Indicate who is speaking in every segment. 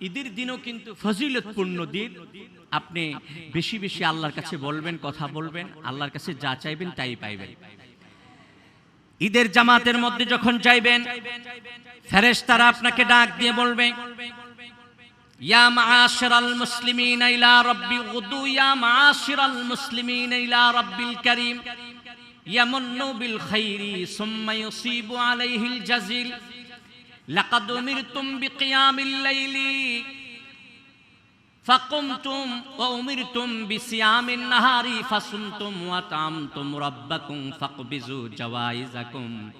Speaker 1: ঈদের দিনও কিন্তু ফজিলতপূর্ণ দিন। আপনি বেশি বেশি আল্লাহর কাছে বলবেন, কথা বলবেন, আল্লাহর কাছে যা চাইবেন তাই পাইবেন। ঈদের জামাতের মধ্যে যখন যাইবেন, ফেরেশতারা আপনাকে ডাক দিয়ে বলবে, ইয়া মাআশিরাল মুসলিমিন, ইলা রাব্বি গুদু ইয়া মাআশিরাল মুসলিমিন, ইলা রাব্বিল কারীম, ইয়ামুন্নু বিল খাইরি, সুম্মা ইউসিবু আলাইহিল জাজিল। لقد أمرتم بقيام الليل فقمتم وأمرتم بصيام النهار فصمتم وطعمتم ربكم فاقبزوا جوائزكم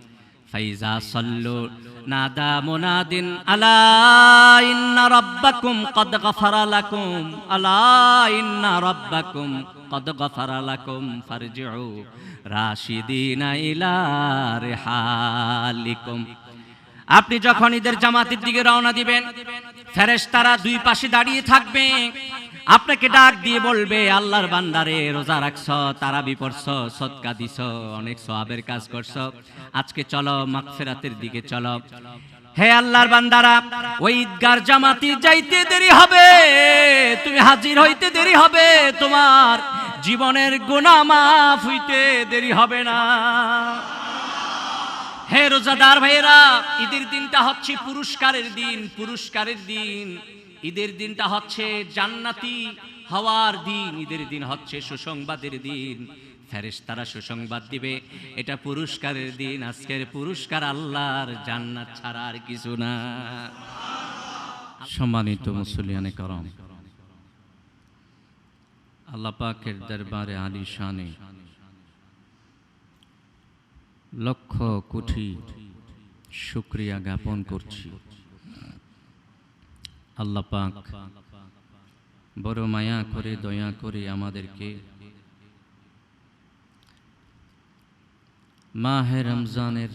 Speaker 1: فإذا صلوا نادى مناد ألا إن ربكم قد غفر لكم ألا إن ربكم قد غفر لكم فارجعوا راشدين إلى رحالكم আপনি যখন ঈদের জামাতের দিকে রওনা দিবেন, ফেরেশতারা দুই পাশে দাঁড়িয়ে থাকবে। আপনাকে ডাক দিয়ে বলবে, আল্লাহর বান্দারে, রোজা রাখছ তারা বিপরছ সৎকা দিছ, অনেক সওয়াবের কাজ করছ। আজকে চলো, মাগফিরাতের দিকে চলো। হে আল্লাহর বান্দারা, ওই ঈদগার জামাতি যাইতে দেরি হবে, তুমি হাজির হইতে দেরি হবে, তোমার জীবনের গুনাহ মাফ হইতে দেরি হবে না। হে রোজাদার ভাইয়েরা, ঈদের দিনটা হচ্ছে পুরস্কারের দিন পুরস্কারের দিন। ঈদের দিনটা হচ্ছে জান্নাতি হওয়ার দিন, ঈদের দিন হচ্ছে সুসংবাদের দিন। ফেরেশতারা সুসংবাদ দিবে, এটা পুরস্কারের দিন, আজকের পুরস্কার আল্লাহর, জান্নাত ছাড়া আর কিছু না।
Speaker 2: সম্মানিত মুসলিয়ানে করম, আল্লাহ পাকের দরবারে আলী শানে লক্ষ কোটি শুক্রিয়া জ্ঞাপন করছি। আল্লাহ পাক বড় মায়া করে, দয়া করে আমাদেরকে মাহে রমজানের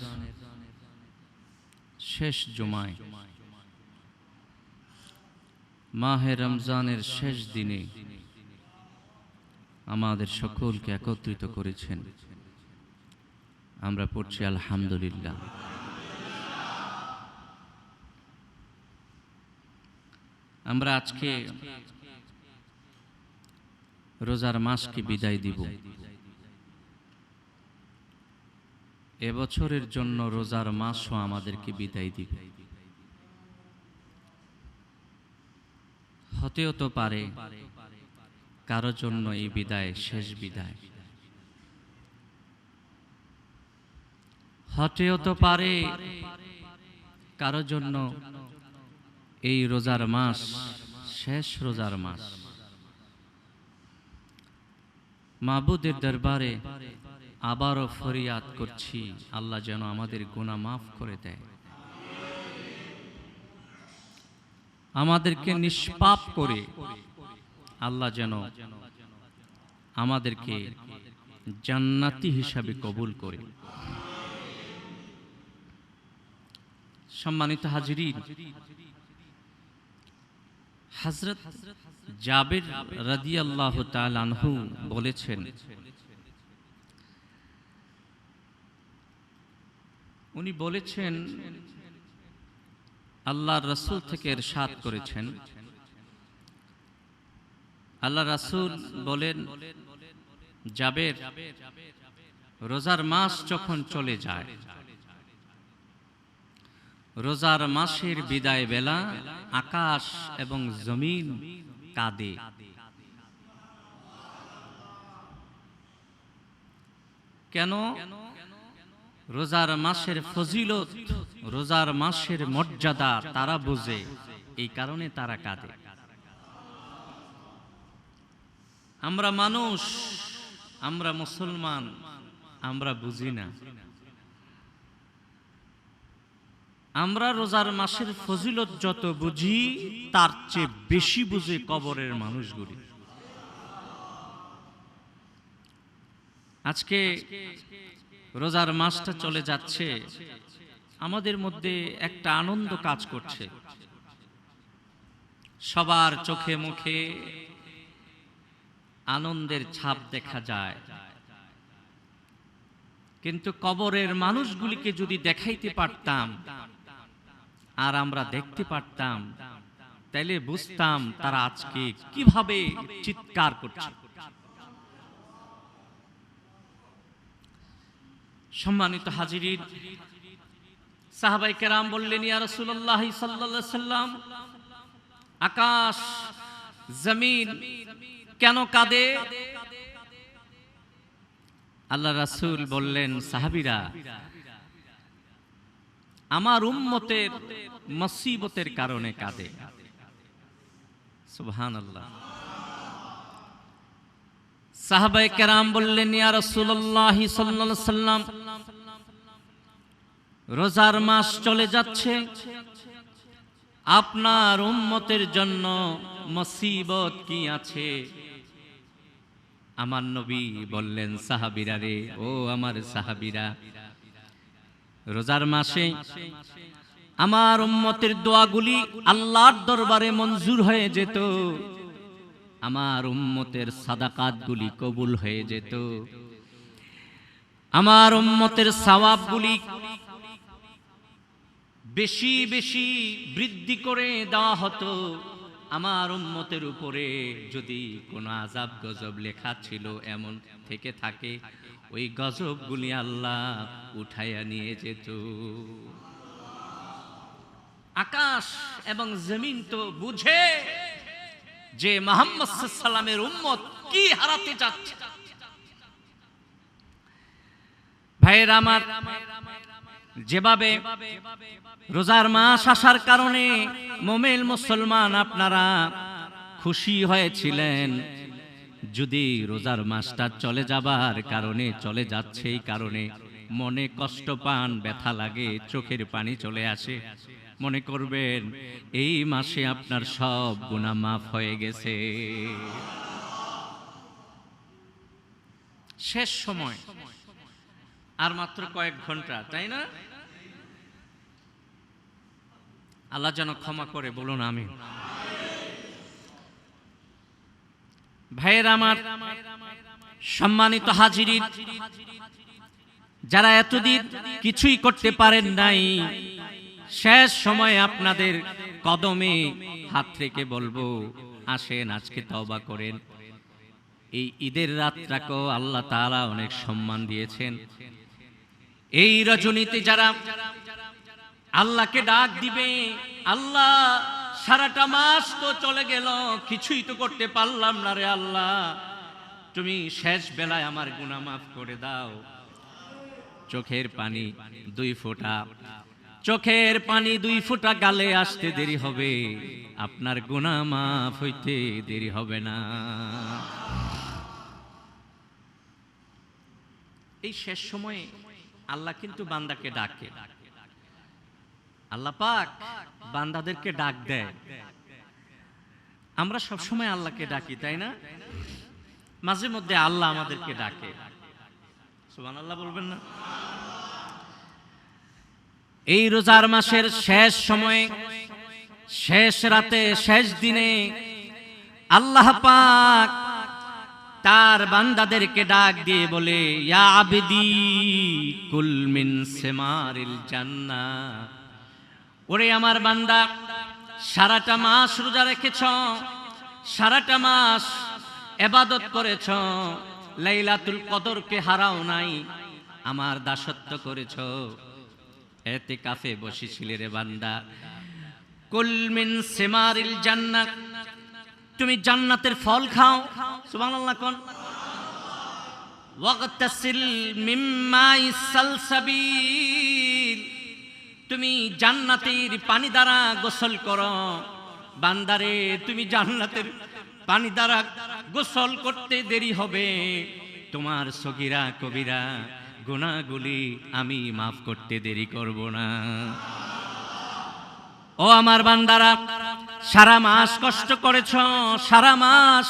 Speaker 2: শেষ জুমায়, মাহে রমজানের শেষ দিনে আমাদের সকলকে একত্রিত করেছেন। আমরা পড়ছি আলহামদুলিল্লাহ। আমরা আজকে রোজার মাসকে বিদায় দিব। এবছরের জন্য রোজার মাসও আমাদেরকে বিদায় দিবে। হতেও তো পারে, কারও জন্য এই বিদায় শেষ বিদায়। হতেও তো পারে। কারও জন্য এই রোজার মাস শেষ রোজার মাস। মাবুদের দরবারে আবারও ফরিয়াদ করছি, আল্লাহ যেন আমাদের গুনাহ মাফ করে দেয়। আমাদেরকে নিষ্পাপ করে আল্লাহ যেন আমাদেরকে জান্নাতি হিসাবে কবুল করে। সম্মানিত রাদিয়াল্লাহু তাআলা আনহু বলেছেন, উনি বলেছেন রাসূল থেকে এরশাদ করেছেন। আল্লাহ রাসূল বলেন, জাবের রোজার মাস যখন চলে যায় রোজার মাসের বিদায় বেলা আকাশ এবং জমিন কাঁদে। কেন? রোজার মাসের ফজিলত, রোজার মাসের মর্যাদা তারা বোঝে, এই কারণে তারা কাঁদে। আমরা মানুষ, আমরা মুসলমান, আমরা বুঝি না। আমরা রোজার মাসের ফজিলত যত বুঝি, তার চেয়ে বেশি বুঝে কবরের মানুষগুলি। আজকে রোজার মাসটা চলে যাচ্ছে, আমাদের মধ্যে একটা আনন্দ কাজ করছে। সবার চোখে মুখে আনন্দের ছাপ দেখা যায়। কিন্তু কবরের মানুষগুলিকে যদি দেখাইতে পারতাম আর আমরা দেখতে পারতাম,
Speaker 1: তাইলে বুঝতাম তারা আজকে কীভাবে চিৎকার করছে। সম্মানিত হাজিরিন সাহাবাই কেরাম বললেন, ইয়া সাল্লাল্লাহু সাল্লাম, আকাশ, জমিন কেন কাঁদে? আল্লাহ রাসূল বললেন, সাহাবীরা আমার উম্মতের মসিবতের কারণে কাঁদে। সুবহানাল্লাহ। সাহাবায়ে কেরাম বললেন সাল্লাম, রোজার মাস চলে যাচ্ছে। আপনার উম্মতের জন্য মসিবত কি আছে? আমার নবী বললেন, সাহাবীরা রে, ও আমার সাহাবীরা রোজার মাসে আমার উম্মতের দোয়াগুলি আল্লাহর দরবারে মঞ্জুর হয়ে যেত। আমার উম্মতের সাদাকাতগুলি কবুল হয়ে যেত। আমার উম্মতের সওয়াবগুলি বেশি বেশি বৃদ্ধি করে দেওয়া হতো। আমার উম্মতের উপরে যদি কোনো আজাব গজব লেখা ছিল এমন থেকে থাকে, ওই গজবগুলি আল্লাহ উঠাইয়া নিয়ে যেত। আকাশ এবং জমিন তো বুঝে যে মোহাম্মদ সাল্লামের উম্মত কি হারাতে যাচ্ছে ভাইয়ের আমার যেভাবে রোজার মাস আসার কারণে মোমেল মুসলমান আপনারা খুশি হয়েছিলেন। যদি রোজার মাসটা চলে যাবার কারণে, চলে যাচ্ছে এই কারণে, মনে কষ্ট পান, ব্যথা লাগে, চোখের পানি চলে আসে, মনে করবেন এই মাসে আপনার সব গুণা মাফ হয়ে গেছে। শেষ সময়। আর মাত্র কয়েক ঘণ্টা, তাই না? আল্লাহ যেন ক্ষমা করে, বলুন আমি ভাইয়ের আমার, সম্মানিত হাজিরি যারা এতদিন কিছুই করতে পারেন নাই, শেষ সময় আপনাদের কদমে হাত রেখে বলব, আসেন, আজকে তওবা করেন। এই ঈদের রাতটাকেও আল্লাহ তাআলা অনেক সম্মান দিয়েছেন। এই রজনীতে যারা আল্লাহকে ডাক দিবে, আল্লাহ সারাটা মাস তো চলে গেল, কিছুই তো করতে পারলাম না রে আল্লাহ। তুমি শেষ বেলায় আমার গুনাহ মাফ করে দাও। চোখের পানি দুই ফোঁটা, চোখের পানি দুই ফোঁটা গালে আসতে দেরি হবে। আপনার গুনাহ মাফ হইতে দেরি হবে না। এই শেষ সময়ে আল্লাহ কিন্তু বান্দাকে ডাকে। আল্লাহ পাক বান্দাদেরকে ডাক দেয়। আমরা সব সময় আল্লাহকে ডাকি, তাই না? মাঝে মধ্যে আল্লাহ আমাদেরকে ডাকে। সুবান আল্লাহ বলবেন না? এই রোজার মাসের শেষ সময়ে, শেষ রাতে, শেষ দিনে আল্লাহ পাক তার বান্দাদেরকে ডাক দিয়ে বলে, ইয়া আবেদি, কুল মিন সেমারিল জান্না ওরে আমার বান্দা, সারাটা মাস রোজা রেখেছ, সারাটা মাস এবাদত করেছ, লাইলাতুল কদরকে হারাও নাই, আমার দাসত্ব করেছ। এতে কাফে বসেছিলে রে বান্দা। কুল মিন সেমারিল জান্নাত তুমি জান্নাতের ফল খাও মিম্মাই তুমি জান্নাতের পানি দ্বারা গোসল করো। বান্দারে, তুমি জান্নাতের পানি দ্বারা গোসল করতে দেরি হবে। তোমার সগিরা, কবিরা গুণাগুলি আমি মাফ করতে দেরি করব না। ও আমার বান্দারা, সারা মাস কষ্ট করেছ, সারা মাস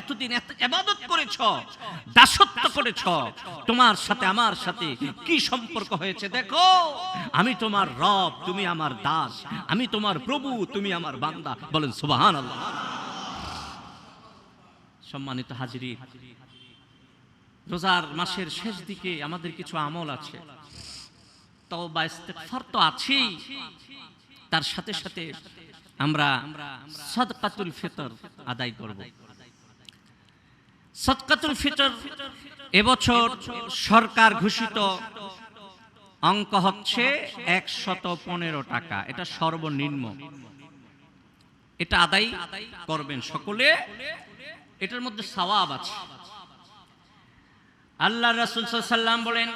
Speaker 1: এতদিন এত এবাদত করেছ, দাসত্ব করেছ। তোমার সাথে, আমার সাথে কি সম্পর্ক হয়েছে দেখো। আমি তোমার রব, তুমি আমার দাস, আমি তোমার প্রভু, তুমি আমার বান্দা। বলেন সুবাহান সম্মানিত হাজিরি রোজার মাসের শেষ দিকে আমাদের কিছু আমল আছে। তওবা, ইস্তেগফার তো আছেই। তার সাথে সাথে আমরা সদকাতুল ফিতর আদায় করব। সৎকাতুল ফিতর, এবছর সরকার ঘোষিত অঙ্ক হচ্ছে একশত পনেরো টাকা। এটা সর্বনিম্ন। এটা আদায় করবেন সকলে। এটার মধ্যে সওয়াব আছে। আল্লাহ রাসুল সাল্লাম বলেন,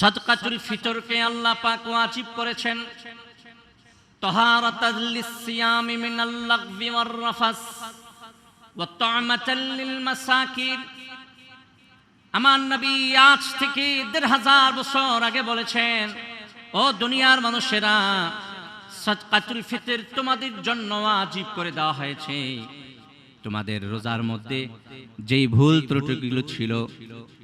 Speaker 1: সদকাতুল ফিতরকে আল্লাহ পাক ওয়াজিব করেছেন, তহারাতাল লিসিয়ামি মিনাল লাগবি ওয়ার রাফাস। আমার নবী আজ থেকে দেড় হাজার বছর আগে বলেছেন, ও দুনিয়ার মানুষেরা, সদকাতুল ফিতর তোমাদের জন্য আজীব করে দেওয়া হয়েছে। তোমাদের রোজার মধ্যে যেই ভুল ত্রুটিগুলো ছিল,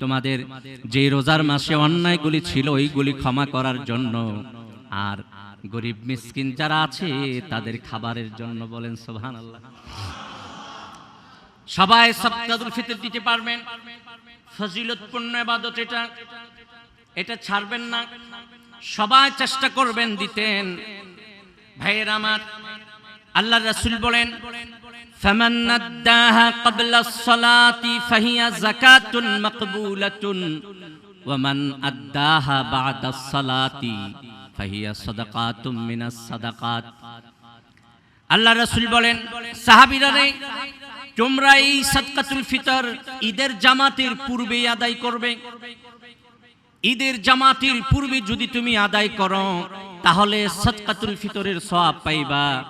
Speaker 1: তোমাদের যেই রোজার মাসে অন্যায়গুলি ছিল, ওইগুলি ক্ষমা করার জন্য। আর গরিব মিসকিন যারা আছে, তাদের খাবারের জন্য বলেন সোহান আল্লাহ সবাই সবকাদুল ফিতর দিতে পারবেন ফজিলতপূর্ণ ইবাদত এটা এটা ছাড়বেন না সবাই চেষ্টা করবেন দিতেন ভাইয়ের আমার আল্লাহ রাসূল বলেন فمن نداها قبل الصلاة فهي زكاة مقبولة ومن أداها بعد الصلاة فهي صدقات من الصدقات আল্লাহ রাসূল বলেন সাহাবীরা রে তোমরা এই সাদকাতুল ফিতর ঈদের জামাতের পূর্বে আদায় করবে। ঈদের জামাতের পূর্বে যদি তুমি আদায় করো, তাহলে সাদকাতুল ফিতরের সওয়াব পাইবা।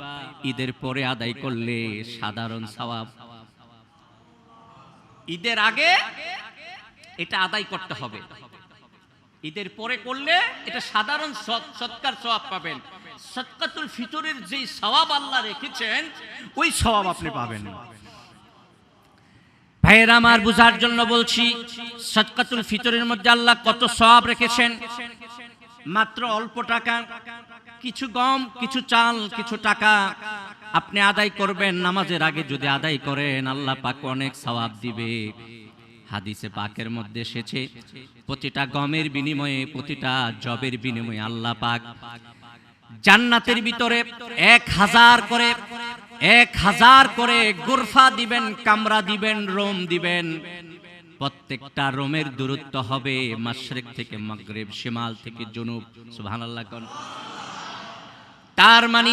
Speaker 1: ঈদের পরে আদায় করলে সাধারণ সওয়াব। ঈদের আগে এটা আদায় করতে হবে। ঈদের পরে করলে এটা সাধারণ সৎ- সৎকার সওয়াব পাবেন। সৎকাতুল ফিতরের যেই সওয়াব আল্লাহ রেখেছেন, ওই সওয়াব আপনি পাবেন। না ভাইয়ের, আমার বুঝার জন্য বলছি সৎকাতুল ফিতরের মধ্যে আল্লাহ কত সওয়াব রেখেছেন। মাত্র অল্প টাকা, কিছু গম, কিছু চাল, কিছু টাকা আপনি আদায় করবেন, নামাজের আগে যদি আদায় করেন, আল্লাহ পাক অনেক সওয়াব দিবে। হাদিসে পাকের মধ্যে এসেছে, প্রতিটা গমের বিনিময়ে, প্রতিটা জবের বিনিময়ে আল্লাহ পাক জান্নাতের ভিতরে এক হাজার করে এক হাজার করে গুরফা দিবেন, কামরা দিবেন, রোম দিবেন। প্রত্যেকটা রোমের দূরত্ব হবে মাশরিক থেকে মাগরিব, শিমাল থেকে জনুব, সুবহানাল্লাহ তার মানে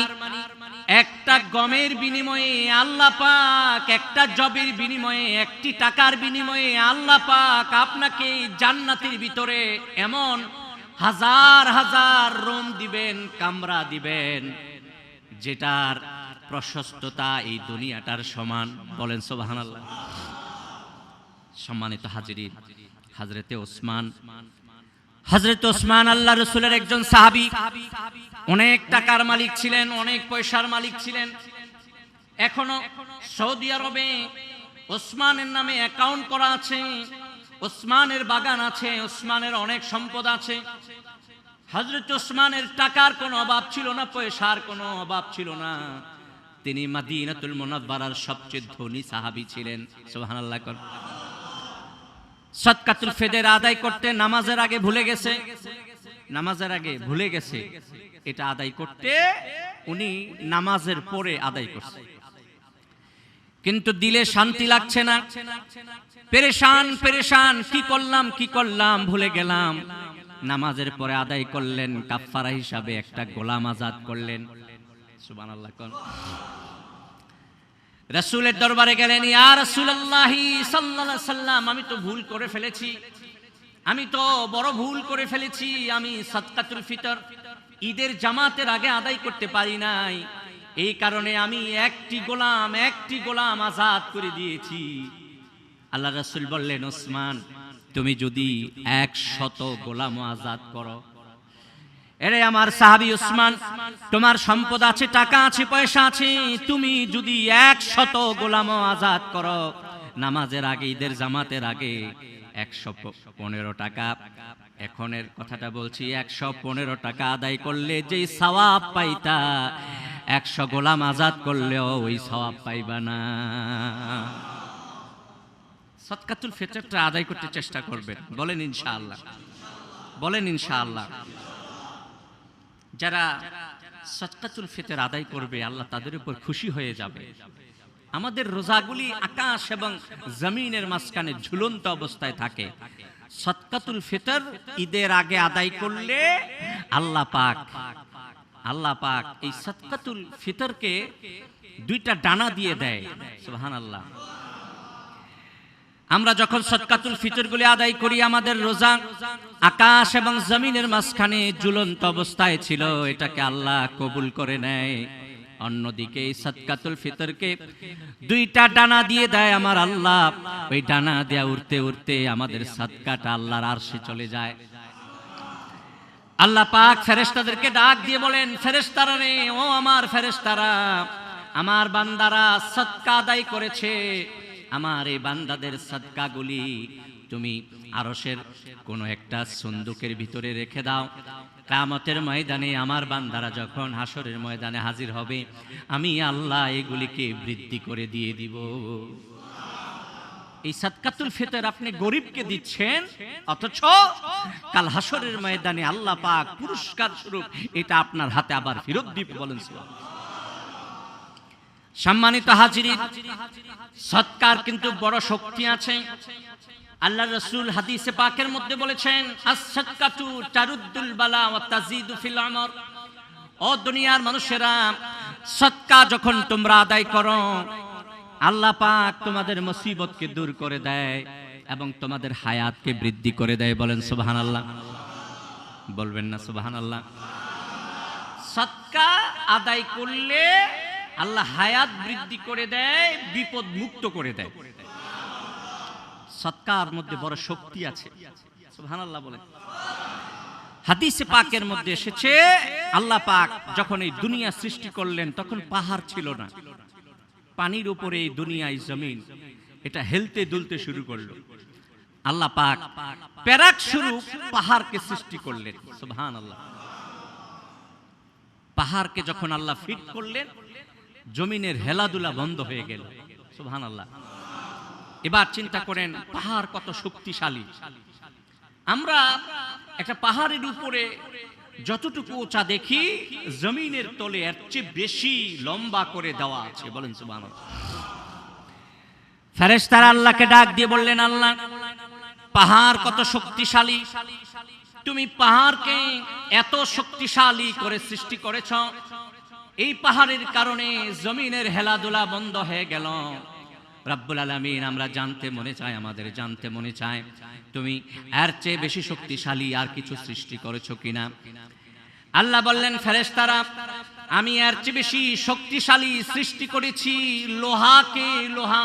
Speaker 1: একটা গমের বিনিময়ে আল্লাহ পাক, একটা জবের বিনিময়ে, একটি টাকার বিনিময়ে আল্লাহ পাক আপনাকে জান্নাতের ভিতরে এমন হাজার হাজার রোম দিবেন, কামরা দিবেন, যেটার প্রশস্ততা এই দুনিয়াটার সমান। বলেন সুবহানাল্লাহ। সম্মানিত হাজিরি হাজরতে ওসমান। হজরত ওসমান আল্লাহ রসুলের একজন সাহাবী। অনেক টাকার মালিক ছিলেন, অনেক পয়সার মালিক ছিলেন। এখনও সৌদি আরবে ওসমানের নামে অ্যাকাউন্ট করা আছে, ওসমানের বাগান আছে, ওসমানের অনেক সম্পদ আছে। হজরত ওসমানের টাকার কোনো অভাব ছিল না, পয়সার কোনো অভাব ছিল না। তিনি মাদিনাতুল মুনাব্বারার সবচেয়ে ধনী সাহাবী ছিলেন। সুবহানাল্লাহ কর। সৎকাতুল ফেদের আদায় করতে নামাজের আগে ভুলে গেছে। নামাজের আগে ভুলে গেছে। এটা আদায় করতে উনি নামাজের পরে আদায় করছে। কিন্তু দিলে শান্তি লাগছে না। পেরেশান পেরেশান, কি করলাম কি করলাম, ভুলে গেলাম। নামাজের পরে আদায় করলেন কাফফারা হিসাবে একটা গোলাম আজাদ করলেন। কোন? রাসূলের দরবারে গেলেন, ইয়া সাল্লাম, আমি তো ভুল করে ফেলেছি। আমি তো বড় ভুল করে ফেলেছি। আমি সাদকাতুল ফিতর, ঈদের জামাতের আগে আদায় করতে পারি নাই। এই কারণে আমি একটি গোলাম একটি গোলাম আজাদ করে দিয়েছি। আল্লাহ রাসূল বললেন, ওসমান, তুমি যদি এক শত গোলাম আজাদ করো এরে আমার সাহাবি উসমান, তোমার সম্পদ আছে, টাকা আছে, পয়সা আছে, তুমি যদি একশত গোলাম আজাদ করো, নামাজের আগে, ঈদের জামাতের আগে একশো পনেরো টাকা। এখনের কথাটা বলছি, একশো পনেরো টাকা আদায় করলে যেই সওয়াব পাইতা, একশো গোলাম আজাদ করলেও ওই সওয়াব পাইবা না। সৎকাতুল ফিতরটা আদায় করতে চেষ্টা করবেন, বলেন ইনশাআল্লাহ বলেন ইনশাআল্লাহ। যারা সৎকাতুল ফিতর আদায় করবে, আল্লাহ তাদের উপর খুশি হয়ে যাবে। আমাদের রোজাগুলি আকাশ এবং জমিনের মাঝখানে ঝুলন্ত অবস্থায় থাকে। সৎকাতুল ফিতর ঈদের আগে আদায় করলে আল্লাহ পাক আল্লাহ পাক এই সৎকাতুল ফিতরকে দুইটা ডানা দিয়ে দেয়। সুবহানাল্লাহ। আমরা যখন সৎকাতুল ফিতরগুলি আদায় করি, আমাদের রোজা আকাশ এবং জমিনের মাঝখানে ঝুলন্ত অবস্থায় ছিল। এটাকে আল্লাহ কবুল করে নেয়। অন্যদিকে এই সৎকাতুল ফিতরকে দুইটা ডানা দিয়ে দেয় আমার আল্লাহ। ওই ডানা দেয়া উঠতে উঠতে আমাদের সৎকাটা আল্লাহর আরশে চলে যায়। আল্লাহ পাক ফেরেশতাদেরকে ডাক দিয়ে বলেন, ফেরেশতারা রে, ও আমার ফেরেশতারা, আমার বান্দারা সৎকা আদায় করেছে। আমার এই বান্দাদের সৎকাগুলি তুমি আরশের কোনো একটা সন্দুকের ভিতরে রেখে দাও কামতের ময়দানে আমার বান্দারা যখন হাসরের ময়দানে হাজির হবে, আমি আল্লাহ এগুলিকে বৃদ্ধি করে দিয়ে দিব এই সাদকাতুল ফিতর আপনি গরিবকে দিচ্ছেন, অথচ কাল হাসরের ময়দানে আল্লাহ পাক পুরস্কার স্বরূপ এটা আপনার হাতে আবার ফেরত দিবে বলেন সুবহানাল্লাহ। সম্মানিত হাজিরিন সৎকার কিন্তু বড় শক্তি আছে। আল্লাহ রসুল হাদিসে পাকের মধ্যে বলেছেন বালা ও দুনিয়ার মানুষেরা, সৎকা যখন তোমরা আদায় করো, আল্লাহ পাক তোমাদের মুসিবতকে দূর করে দেয় এবং তোমাদের হায়াতকে বৃদ্ধি করে দেয় বলেন সুবহানাল্লাহ। বলবেন না সুবহানাল্লাহ। সৎকা আদায় করলে আল্লাহ হায়াত বৃদ্ধি করে দেয়, বিপদ মুক্ত করে দেয়। সৎকার মধ্যে বড় শক্তি আছে। হাদিসে পাকের মধ্যে এসেছে, আল্লাহ পাক যখন এই দুনিয়া সৃষ্টি করলেন, তখন পাহাড় ছিল না। পানির উপরে এই দুনিয়ায় জমিন। এটা হেলতে দুলতে শুরু করল। আল্লাহ পাক প্যারাক শুরু পাহাড়কে সৃষ্টি করলেন। সুবহান আল্লাহ পাহাড়কে যখন আল্লাহ ফিট করলেন জমিনের হেলাদুলা বন্ধ হয়ে গেল। সুবহান আল্লাহ এবার চিন্তা করেন, পাহাড় কত শক্তিশালী। আমরা একটা পাহাড়ের উপরে যতটুকু উঁচা দেখি, জমিনের তলে এর চেয়ে বেশি লম্বা করে দেওয়া আছে। বলেন সুবহান ফেরেশতারা আল্লাহকে ডাক দিয়ে বললেন, আল্লাহ, পাহাড় কত শক্তিশালী। তুমি পাহাড়কে এত শক্তিশালী করে সৃষ্টি করেছ এই পাহাড়ের কারণে জমিনের হেলাদুলা বন্ধ হয়ে গেল। রাব্বুল আলামিন, আমরা জানতে মনে চাই, আমাদের জানতে মনে চায় তুমি এর চেয়ে বেশি শক্তিশালী আর কিছু সৃষ্টি করেছ কিনা? আল্লাহ বললেন, ফেরেশতারা, আমি এর চেয়ে বেশি শক্তিশালী সৃষ্টি করেছি লোহাকে লোহা।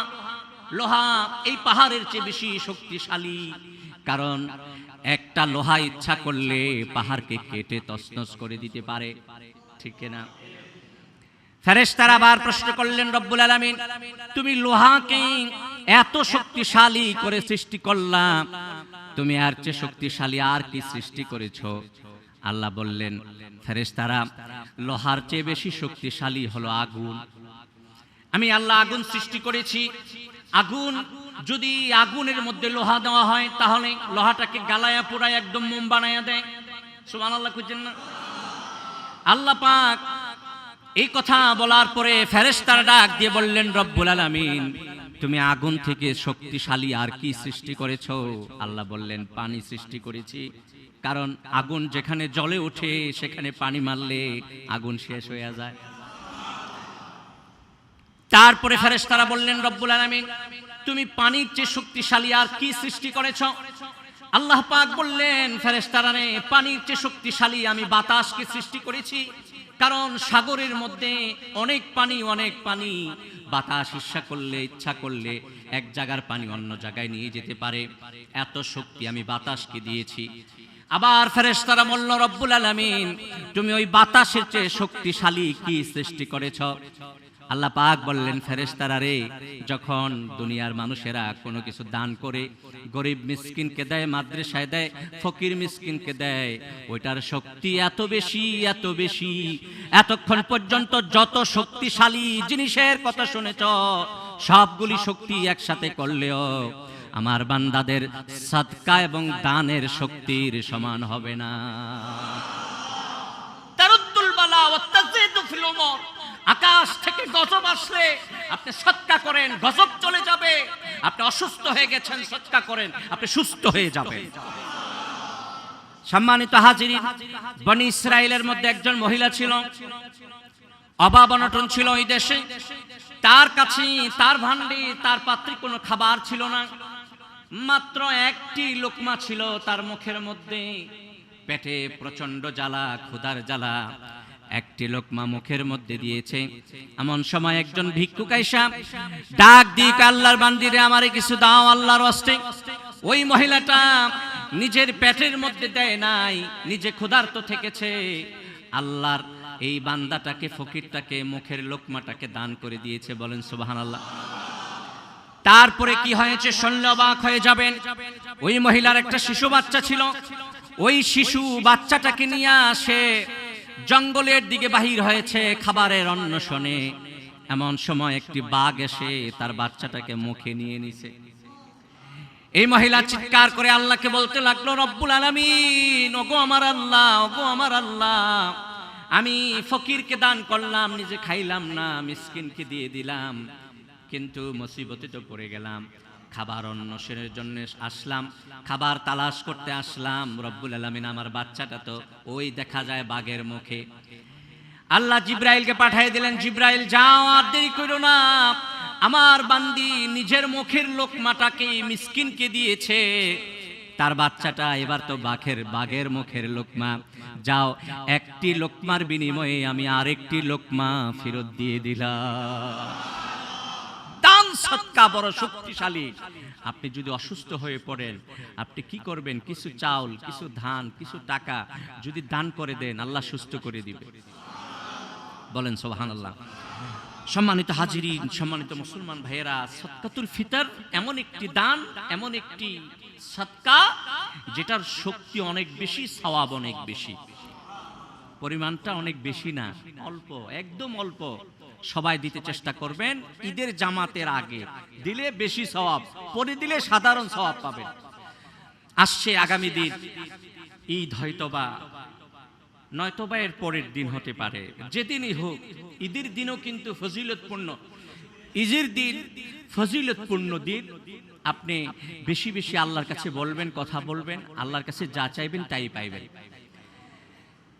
Speaker 1: লোহা এই পাহাড়ের চেয়ে বেশি শক্তিশালী, কারণ একটা লোহা ইচ্ছা করলে পাহাড়কে কেটে তছনছ করে দিতে পারে। ঠিক না ফেরেশতারা আবার প্রশ্ন করলেন, রব্বুল আলামিন, তুমি লোহাকে এত শক্তিশালী করে সৃষ্টি করলাম তুমি আর চেয়ে শক্তিশালী আর কি সৃষ্টি করেছ? আল্লাহ বললেন, ফেরেশতারা, লোহার চেয়ে বেশি শক্তিশালী হলো আগুন। আমি আল্লাহ আগুন সৃষ্টি করেছি। আগুন, যদি আগুনের মধ্যে লোহা দেওয়া হয়, তাহলে লোহাটাকে গালায়া পোড়ায় একদম মোম বানায়া দেয়। সুবহানাল্লাহ, খুঁজছেন না? আল্লাহ পাক এই কথা বলার পরে ফেরেশতারা ডাক দিয়ে বললেন, রব্বুল আলামিন, তুমি আগুন থেকে শক্তিশালী আর কি সৃষ্টি করেছ? আল্লাহ বললেন, পানি সৃষ্টি করেছি। কারণ আগুন যেখানে জলে ওঠে, সেখানে পানি মারলে আগুন শেষ হয়ে যায়। তারপরে ফেরেশতারা বললেন, রব্বুল আলামিন, তুমি পানির চেয়ে শক্তিশালী আর কি সৃষ্টি করেছ? আল্লাহ পাক বললেন, ফেরেশতারা রে, পানির চেয়ে শক্তিশালী আমি বাতাসকে সৃষ্টি করেছি। কারণ সাগরের মধ্যে অনেক পানি অনেক পানি। বাতাস ইচ্ছা করলে ইচ্ছা করলে এক জায়গার পানি অন্য জায়গায় নিয়ে যেতে পারে। এত শক্তি আমি বাতাসকে দিয়েছি। আবার ফেরেস্তারা মল্ল রব্বুল আলমিন, তুমি ওই বাতাসের চেয়ে শক্তিশালী কি সৃষ্টি করেছ? আল্লাহ পাক বললেন, ফেরেশতারা রে, যখন দুনিয়ার মানুষেরা কোনো কিছু দান করে, গরিব মিসকিনকে দেয়, মাদ্রাসায় দেয়, ফকির মিসকিনকে দেয়, ওইটার শক্তি এত বেশি এত বেশি এতক্ষণ পর্যন্ত যত শক্তিশালী জিনিসের কথা শুনেছ, সবগুলি শক্তি একসাথে করলেও আমার বান্দাদের সৎকা এবং দানের শক্তির সমান হবে না তারুদ্দুল বালা ওয়া তাজিদু ফিল। আকাশ থেকে গজব আসলে, আপনি সৎকা করেন, গজব চলে যাবে। আপনি অসুস্থ হয়ে গেছেন, সৎকা করেন, আপনি সুস্থ হয়ে যাবেন। সম্মানিত হাজির বনি ইসরায়েলের মধ্যে একজন মহিলা ছিল, অভাব অনটন ছিল ওই দেশে। তার কাছে, তার ভান্ডি তার পাত্রে কোনো খাবার ছিল না। মাত্র একটি লোকমা ছিল তার মুখের মধ্যে। পেটে প্রচণ্ড জ্বালা, ক্ষুধার জ্বালা। একটি লোকমা মুখের মধ্যে দিয়েছে, এমন সময় একজন ভিক্ষুক আইসা ডাক দিক, আল্লাহর বান্দিরে আমারে কিছু দাও, আল্লাহর অস্তে ওই মহিলাটা নিজের পেটের মধ্যে দেয় নাই, নিজে ক্ষুধার্ত থেকেছে। আল্লাহর এই বান্দাটাকে, ফকিরটাকে, মুখের লোকমাটাকে দান করে দিয়েছে, বলেন সুবহানাল্লাহ। তারপরে কি হয়েছে শুনলে অবাক হয়ে যাবেন। ওই মহিলার একটা শিশু বাচ্চা ছিল। ওই শিশু বাচ্চাটাকে নিয়ে আসে জঙ্গলের দিকে বাহির হয়েছে খাবারের অন্বেষণে। এমন সময় একটি বাঘ এসে তার বাচ্চাটাকে মুখে নিয়ে নিছে। এই মহিলা চিৎকার করে আল্লাহকে বলতে লাগল, রব্বুল আলামিন, ওগো আমার আল্লাহ, ওগো আমার আল্লাহ। আমি ফকিরকে দান করলাম, নিজে খাইলাম না, মিসকিনকে দিয়ে দিলাম, কিন্তু মুসিবতে তো পড়ে গেলাম। খাবার অন্বেষণের জন্য আসলাম। খাবার তালাশ করতে আসলাম। রব্বুল আলামিন আমার বাচ্চাটা তো ওই দেখা যায় বাঘের মুখে। আল্লাহ জিব্রাইলকে পাঠিয়ে দিলেন, জিব্রাইল, যাও আর দেরি করো না। আমার বান্দি নিজের মুখের লোকমাটাকে, মিসকিনকে দিয়েছে। তার বাচ্চাটা এবার তো বাঘের বাঘের মুখের লোকমা। যাও, একটি লোকমার বিনিময়ে আমি আরেকটি লোকমা ফেরত দিয়ে দিলাম। সৎকা বড় শক্তিশালী। আপনি যদি অসুস্থ হয়ে পড়েন, আপনি কি করবেন? কিছু চাউল, কিছু ধান, কিছু টাকা যদি দান করে দেন, আল্লাহ সুস্থ করে দিবে। বলেন সোহান আল্লাহ সম্মানিত হাজিরিন, সম্মানিত মুসলমান ভাইয়েরা সৎকাতুল ফিতর এমন একটি দান, এমন একটি সৎকা যেটার শক্তি অনেক বেশি, সওয়াব অনেক বেশি। পরিমাণটা অনেক বেশি না, অল্প, একদম অল্প। সবাই দিতে চেষ্টা করবেন ঈদের জামাতের আগে। দিলে বেশি সওয়াব, পরে দিলে সাধারণ সওয়াব পাবেন। আসছে আগামী দিন। ঈদ হয়তোবা, নয়তোবা এর পরের দিন হতে পারে। যেদিনই হোক, ঈদের দিনও কিন্তু ফজিলতপূর্ণ। ঈদের দিন ফজিলতপূর্ণ দিন। আপনি বেশি বেশি আল্লাহর কাছে বলবেন, কথা বলবেন, আল্লাহর কাছে যা চাইবেন তাই পাইবেন।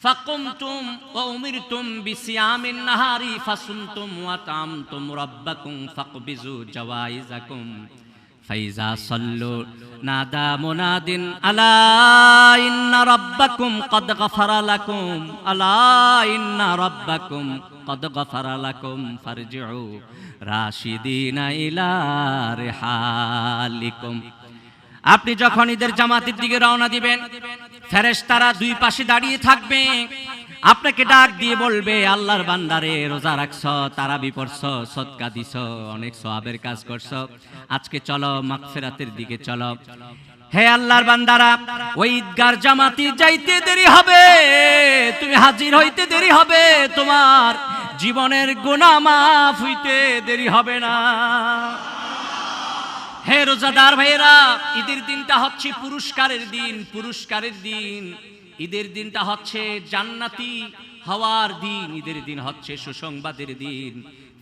Speaker 1: فقمتم وأمرتم بصيام النهار فصمتم وطعمتم ربكم فاقبضوا جوائزكم فإذا صلوا نادى مناد ألا إن ربكم قد غفر لكم ألا إن ربكم قد غفر لكم فارجعوا راشدين إلى رحالكم আপনি যখন ঈদের জামাতের দিকে রওনা দিবেন ফেরেশতারা দুই পাশে দাঁড়িয়ে থাকবে। আপনাকে ডাক দিয়ে বলবে, আল্লাহর বান্দারে, রোজা রাখছ তারা বিপরছ সৎকা দিছ, অনেক সওয়াবের কাজ করছ। আজকে চলো, মাগফিরাতের দিকে চলো। হে আল্লাহর বান্দারা ওই ঈদগার জামাতি যাইতে দেরি হবে, তুমি হাজির হইতে দেরি হবে, তোমার জীবনের গুনাহ মাফ হইতে দেরি হবে না। হে রোজাদার ভাইয়েরা, ঈদের দিনটা হচ্ছে পুরস্কারের দিন পুরস্কারের দিন। ঈদের দিনটা হচ্ছে জান্নাতি হওয়ার দিন, ঈদের দিন হচ্ছে সুসংবাদের দিন।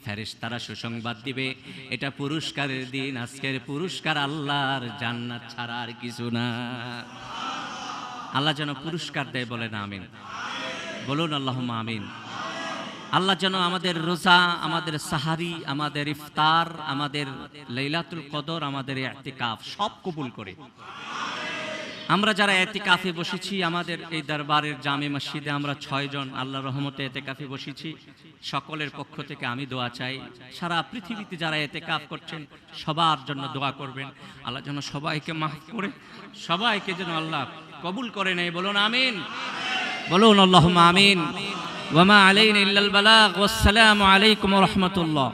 Speaker 1: ফেরেশতারা সুসংবাদ দিবে, এটা পুরস্কারের দিন, আজকের পুরস্কার আল্লাহর, জান্নাত ছাড়া আর কিছু না। আল্লাহ যেন পুরস্কার দেয় বলেন আমিন। বলুন আল্লাহ আমিন। আল্লাহ যেন আমাদের রোজা, আমাদের সাহারি আমাদের ইফতার, আমাদের লাইলাতুল কদর, আমাদের এতেকাফ সব কবুল করে। আমরা যারা এতেকাফে বসেছি, আমাদের এই দরবারের জামে মসজিদে আমরা ছয়জন আল্লাহ রহমতে এতেকাফে বসেছি। সকলের পক্ষ থেকে আমি দোয়া চাই। সারা পৃথিবীতে যারা এতেকাফ করছেন, সবার জন্য দোয়া করবেন। আল্লাহ যেন সবাইকে মাফ করে, সবাইকে যেন আল্লাহ কবুল করে নেই বলুন, আমিন। বলুন আল্লাহ আমিন ওয়ামা আলাইন ইল্লাল বালাগ ওয়াসসালামু আলাইকুম ওয়া রাহমাতুল্লাহ